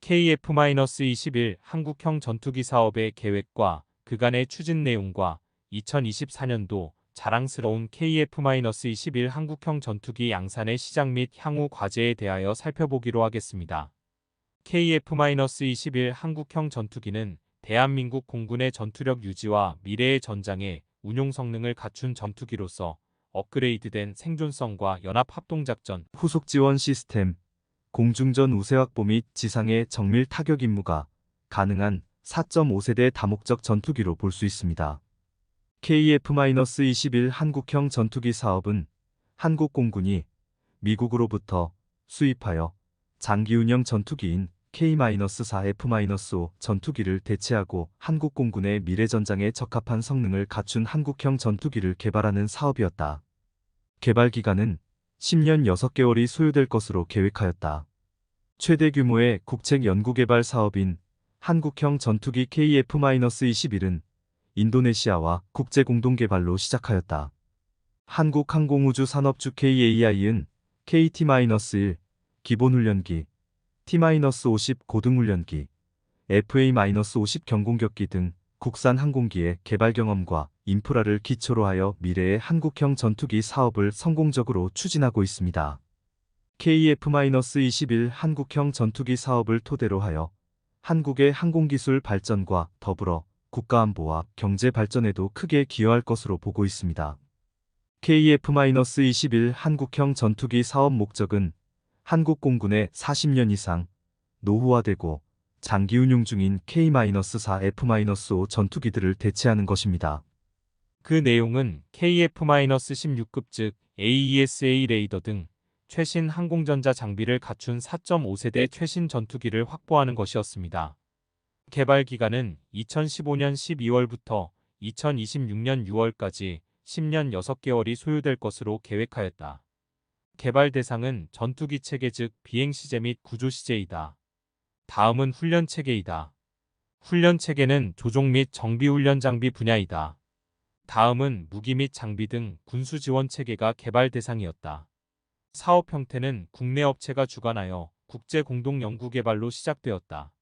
KF-21 한국형 전투기 사업의 계획과 그간의 추진 내용과 2024년도 자랑스러운 KF-21 한국형 전투기 양산의 시작 및 향후 과제에 대하여 살펴보기로 하겠습니다. KF-21 한국형 전투기는 대한민국 공군의 전투력 유지와 미래의 전장에 운용 성능을 갖춘 전투기로서 업그레이드된 생존성과 연합 합동작전, 후속 지원 시스템, 공중전 우세 확보 및 지상의 정밀 타격 임무가 가능한 4.5세대 다목적 전투기로 볼 수 있습니다. KF-21 한국형 전투기 사업은 한국 공군이 미국으로부터 수입하여 장기 운영 전투기인 K-4F-5 전투기를 대체하고 한국 공군의 미래 전장에 적합한 성능을 갖춘 한국형 전투기를 개발하는 사업이었다. 개발 기간은 10년 6개월이 소요될 것으로 계획하였다. 최대 규모의 국책 연구개발 사업인 한국형 전투기 KF-21은 인도네시아와 국제 공동개발로 시작하였다. 한국항공우주산업주 KAI은 KT-1 기본훈련기, T-50 고등훈련기, FA-50 경공격기 등 국산 항공기의 개발 경험과 인프라를 기초로 하여 미래의 한국형 전투기 사업을 성공적으로 추진하고 있습니다. KF-21 한국형 전투기 사업을 토대로 하여 한국의 항공기술 발전과 더불어 국가안보와 경제 발전에도 크게 기여할 것으로 보고 있습니다. KF-21 한국형 전투기 사업 목적은 한국 공군의 40년 이상 노후화되고 장기 운용 중인 K-4F-5 전투기들을 대체하는 것입니다. 그 내용은 KF-16급 즉 AESA 레이더 등 최신 항공전자 장비를 갖춘 4.5세대 최신 전투기를 확보하는 것이었습니다. 개발 기간은 2015년 12월부터 2026년 6월까지 10년 6개월이 소요될 것으로 계획하였다. 개발 대상은 전투기 체계 즉 비행 시제 및 구조 시제이다. 다음은 훈련 체계이다. 훈련 체계는 조종 및 정비 훈련 장비 분야이다. 다음은 무기 및 장비 등 군수 지원 체계가 개발 대상이었다. 사업 형태는 국내 업체가 주관하여 국제 공동 연구 개발로 시작되었다.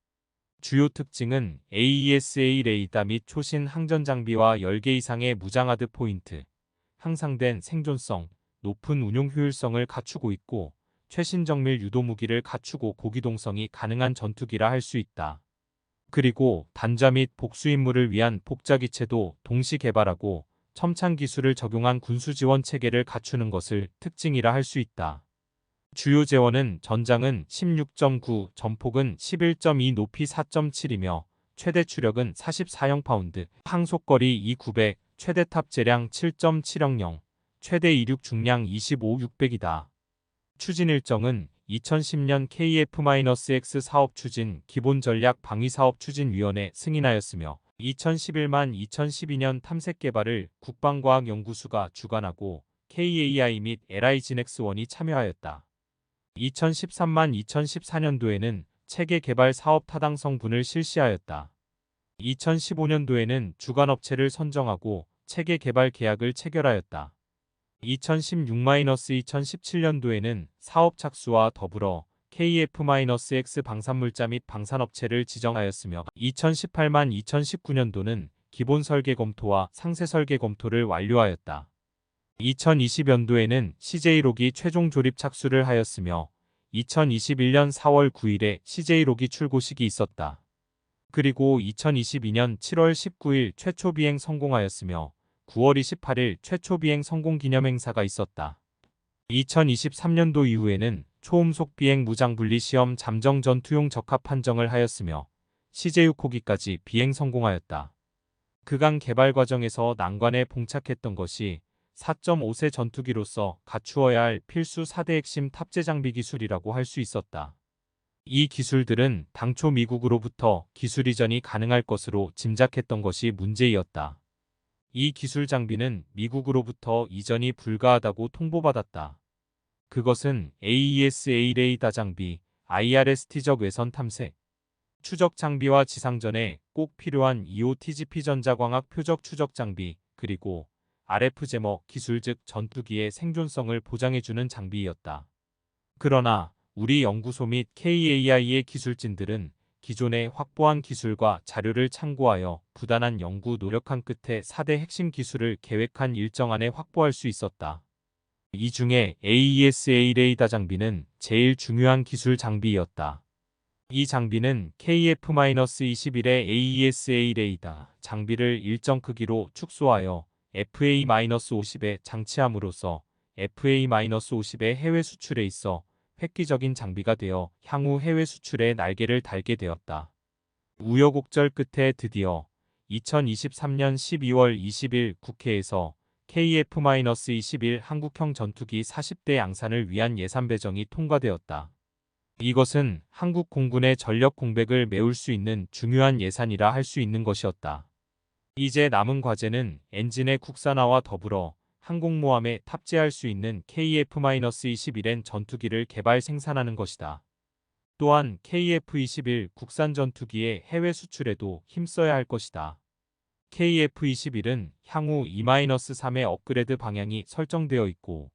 주요 특징은 AESA 레이더 및 초신 항전 장비와 10개 이상의 무장하드 포인트, 향상된 생존성, 높은 운용 효율성을 갖추고 있고 최신 정밀 유도 무기를 갖추고 고기동성이 가능한 전투기라 할 수 있다. 그리고 단자 및 복수 임무를 위한 복자기체도 동시 개발하고 첨창 기술을 적용한 군수 지원 체계를 갖추는 것을 특징이라 할 수 있다. 주요 재원은 전장은 16.9, 전폭은 11.2 높이 4.7이며 최대 추력은 44형 파운드, 항속거리 2900, 최대 탑 재량 7.700, 최대 이륙 중량 25 600이다. 추진 일정은 2010년 KF-X 사업 추진 기본 전략 방위 사업 추진 위원회 승인하였으며 2011만 2012년 탐색 개발을 국방과학연구소가 주관하고 KAI 및 LI진엑스1이 참여하였다. 2013만 2014년도에는 체계 개발 사업 타당성 분을 실시하였다. 2015년도에는 주관업체를 선정하고 체계 개발 계약을 체결하였다. 2016-2017년도에는 사업 착수와 더불어 KF-X 방산물자 및 방산업체를 지정하였으며 2018만 2019년도는 기본 설계 검토와 상세 설계 검토를 완료하였다. 2020년도에는 CJ록이 최종 조립 착수를 하였으며 2021년 4월 9일에 CJ록이 출고식이 있었다. 그리고 2022년 7월 19일 최초 비행 성공하였으며 9월 28일 최초 비행 성공 기념 행사가 있었다. 2023년도 이후에는 초음속 비행 무장 분리 시험 잠정 전투용 적합 판정을 하였으며 CJ6호기까지 비행 성공하였다. 그간 개발 과정에서 난관에 봉착했던 것이 4.5세 전투기로서 갖추어야 할 필수 4대 핵심 탑재 장비 기술이라고 할 수 있었다. 이 기술들은 당초 미국으로부터 기술 이전이 가능할 것으로 짐작했던 것이 문제이었다. 이 기술 장비는 미국으로부터 이전이 불가하다고 통보받았다. 그것은 AESA 레이더 장비, IRST적 외선 탐색, 추적 장비와 지상전에 꼭 필요한 EOTGP 전자광학 표적 추적 장비, 그리고 RF 제머 기술 즉 전투기의 생존성을 보장해주는 장비였다. 그러나 우리 연구소 및 KAI의 기술진들은 기존에 확보한 기술과 자료를 참고하여 부단한 연구 노력한 끝에 4대 핵심 기술을 계획한 일정 안에 확보할 수 있었다. 이 중에 AESA 레이더 장비는 제일 중요한 기술 장비였다. 이 장비는 KF-21의 AESA 레이더 장비를 일정 크기로 축소하여 FA-50에 장치함으로써 FA-50의 해외 수출에 있어 획기적인 장비가 되어 향후 해외 수출에 날개를 달게 되었다. 우여곡절 끝에 드디어 2023년 12월 20일 국회에서 KF-21 한국형 전투기 40대 양산을 위한 예산 배정이 통과되었다. 이것은 한국 공군의 전력 공백을 메울 수 있는 중요한 예산이라 할 수 있는 것이었다. 이제 남은 과제는 엔진의 국산화와 더불어 항공모함에 탑재할 수 있는 KF-21N 전투기를 개발 생산하는 것이다. 또한 KF-21 국산 전투기의 해외 수출에도 힘써야 할 것이다. KF-21은 향후 2-3의 업그레이드 방향이 설정되어 있고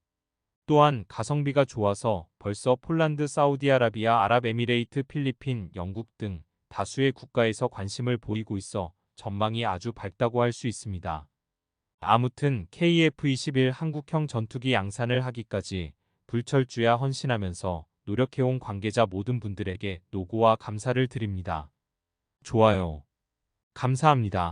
또한 가성비가 좋아서 벌써 폴란드, 사우디아라비아, 아랍에미레이트, 필리핀, 영국 등 다수의 국가에서 관심을 보이고 있어 전망이 아주 밝다고 할 수 있습니다. 아무튼 KF-21 한국형 전투기 양산을 하기까지 불철주야 헌신하면서 노력해온 관계자 모든 분들에게 노고와 감사를 드립니다. 좋아요. 감사합니다.